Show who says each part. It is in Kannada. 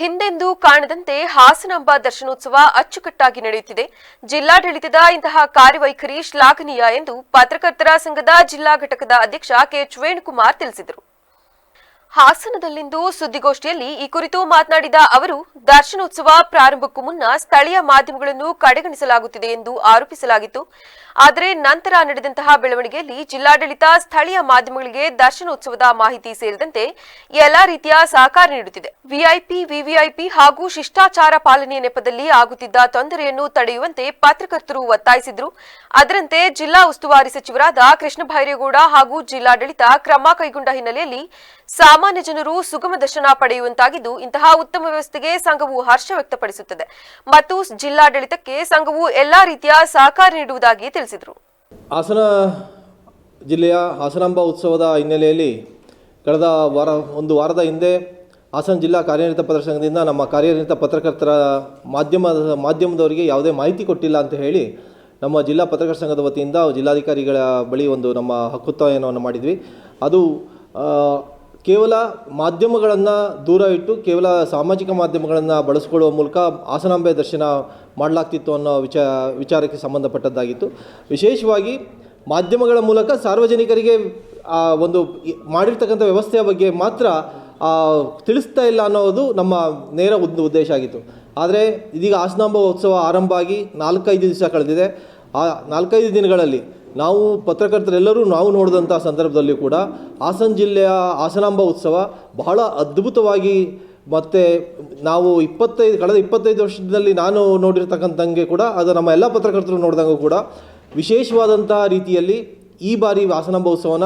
Speaker 1: ಹಿಂದೆಂದೂ ಕಾಣದಂತೆ ಹಾಸನಾಂಬ ದರ್ಶನೋತ್ಸವ ಅಚ್ಚುಕಟ್ಟಾಗಿ ನಡೆಯುತ್ತಿದೆ. ಜಿಲ್ಲಾಡಳಿತದ ಇಂತಹ ಕಾರ್ಯವೈಖರಿ ಶ್ಲಾಘನೀಯ ಎಂದು ಪತ್ರಕರ್ತರ ಸಂಘದ ಜಿಲ್ಲಾ ಘಟಕದ ಅಧ್ಯಕ್ಷ ಕೆಎಚ್ ವೇಣುಕುಮಾರ್ ತಿಳಿಸಿದರು. ಹಾಸನದಲ್ಲಿಂದು ಸುದ್ದಿಗೋಷ್ಠಿಯಲ್ಲಿ ಈ ಕುರಿತು ಮಾತನಾಡಿದ ಅವರು, ದರ್ಶನೋತ್ಸವ ಪ್ರಾರಂಭಕ್ಕೂ ಮುನ್ನ ಸ್ಥಳೀಯ ಮಾಧ್ಯಮಗಳನ್ನು ಕಡೆಗಣಿಸಲಾಗುತ್ತಿದೆ ಎಂದು ಆರೋಪಿಸಲಾಗಿತ್ತು. ಆದರೆ ನಂತರ ನಡೆದಂತಹ ಬೆಳವಣಿಗೆಯಲ್ಲಿ ಜಿಲ್ಲಾಡಳಿತ ಸ್ಥಳೀಯ ಮಾಧ್ಯಮಗಳಿಗೆ ದರ್ಶನೋತ್ಸವದ ಮಾಹಿತಿ ಸೇರಿದಂತೆ ಎಲ್ಲಾ ರೀತಿಯ ಸಹಕಾರ ನೀಡುತ್ತಿದೆ. ವಿಐಪಿ, ವಿವಿಐಪಿ ಹಾಗೂ ಶಿಷ್ಟಾಚಾರ ಪಾಲನೆಯ ನೆಪದಲ್ಲಿ ಆಗುತ್ತಿದ್ದ ತೊಂದರೆಯನ್ನು ತಡೆಯುವಂತೆ ಪತ್ರಕರ್ತರು ಒತ್ತಾಯಿಸಿದ್ರು. ಅದರಂತೆ ಜಿಲ್ಲಾ ಉಸ್ತುವಾರಿ ಸಚಿವರಾದ ಕೃಷ್ಣ ಭೈರೇಗೌಡ ಹಾಗೂ ಜಿಲ್ಲಾಡಳಿತ ಕ್ರಮ ಕೈಗೊಂಡ ಹಿನ್ನೆಲೆಯಲ್ಲಿ ಸಾಮಾನ್ಯ ಜನರು ಸುಗಮ ದರ್ಶನ ಪಡೆಯುವಂತಾಗಿದ್ದು ಇಂತಹ ಉತ್ತಮ ವ್ಯವಸ್ಥೆಗೆ ಸಂಘವು ಹರ್ಷ ವ್ಯಕ್ತಪಡಿಸುತ್ತದೆ. ಮತ್ತು ಜಿಲ್ಲಾಡಳಿತಕ್ಕೆ ಸಂಘವು ಎಲ್ಲಾ ರೀತಿಯ ಸಹಕಾರ ನೀಡುವುದಾಗಿ ತಿಳಿಸಿದರು.
Speaker 2: ಹಾಸನ ಜಿಲ್ಲೆಯ ಹಾಸನಾಂಬ ಉತ್ಸವದ ಹಿನ್ನೆಲೆಯಲ್ಲಿ ಕಳೆದ ವಾರ, ಒಂದು ವಾರದ ಹಿಂದೆ ಹಾಸನ ಜಿಲ್ಲಾ ಕಾರ್ಯನಿರತ ಪತ್ರ ಸಂಘದಿಂದ ನಮ್ಮ ಕಾರ್ಯನಿರತ ಪತ್ರಕರ್ತರ ಮಾಧ್ಯಮದ, ಮಾಧ್ಯಮದವರಿಗೆ ಯಾವುದೇ ಮಾಹಿತಿ ಕೊಟ್ಟಿಲ್ಲ ಅಂತ ಹೇಳಿ ನಮ್ಮ ಜಿಲ್ಲಾ ಪತ್ರಕರ್ತರ ಸಂಘದ ವತಿಯಿಂದ ಜಿಲ್ಲಾಧಿಕಾರಿಗಳ ಬಳಿ ಒಂದು ನಮ್ಮ ಹಕ್ಕುತ್ತಾಯನವನ್ನು ಮಾಡಿದ್ವಿ. ಅದು ಕೇವಲ ಮಾಧ್ಯಮಗಳನ್ನು ದೂರ ಇಟ್ಟು ಕೇವಲ ಸಾಮಾಜಿಕ ಮಾಧ್ಯಮಗಳನ್ನು ಬಳಸಿಕೊಳ್ಳುವ ಮೂಲಕ ಹಾಸನಾಂಬೆ ದರ್ಶನ ಮಾಡಲಾಗ್ತಿತ್ತು ಅನ್ನೋ ವಿಚ, ವಿಚಾರಕ್ಕೆ ಸಂಬಂಧಪಟ್ಟದ್ದಾಗಿತ್ತು. ವಿಶೇಷವಾಗಿ ಮಾಧ್ಯಮಗಳ ಮೂಲಕ ಸಾರ್ವಜನಿಕರಿಗೆ ಒಂದು ಮಾಡಿರ್ತಕ್ಕಂಥ ವ್ಯವಸ್ಥೆಯ ಬಗ್ಗೆ ಮಾತ್ರ ತಿಳಿಸ್ತಾ ಇಲ್ಲ ಅನ್ನೋದು ನಮ್ಮ ನೇರ ಒಂದು ಉದ್ದೇಶ ಆಗಿತ್ತು. ಆದರೆ, ಇದೀಗ ಹಾಸನಾಂಬ ಉತ್ಸವ ಆರಂಭ ಆಗಿ ನಾಲ್ಕೈದು ದಿವಸ ಕಳೆದಿದೆ. ಆ ನಾಲ್ಕೈದು ದಿನಗಳಲ್ಲಿ ನಾವು ಪತ್ರಕರ್ತರೆಲ್ಲರೂ ನಾವು ನೋಡಿದಂಥ ಸಂದರ್ಭದಲ್ಲಿ ಕೂಡ ಹಾಸನ ಜಿಲ್ಲೆಯ ಹಾಸನಾಂಬ ಉತ್ಸವ ಬಹಳ ಅದ್ಭುತವಾಗಿ ಮತ್ತು ನಾವು ಇಪ್ಪತ್ತೈದು, ಕಳೆದ ಇಪ್ಪತ್ತೈದು ವರ್ಷದಲ್ಲಿ ನಾನು ನೋಡಿರ್ತಕ್ಕಂಥಂಗೆ ಕೂಡ ಅದು ನಮ್ಮ ಎಲ್ಲ ಪತ್ರಕರ್ತರು ನೋಡಿದಂಗೂ ಕೂಡ ವಿಶೇಷವಾದಂತಹ ರೀತಿಯಲ್ಲಿ ಈ ಬಾರಿ ಹಾಸನಾಂಬ ಉತ್ಸವನ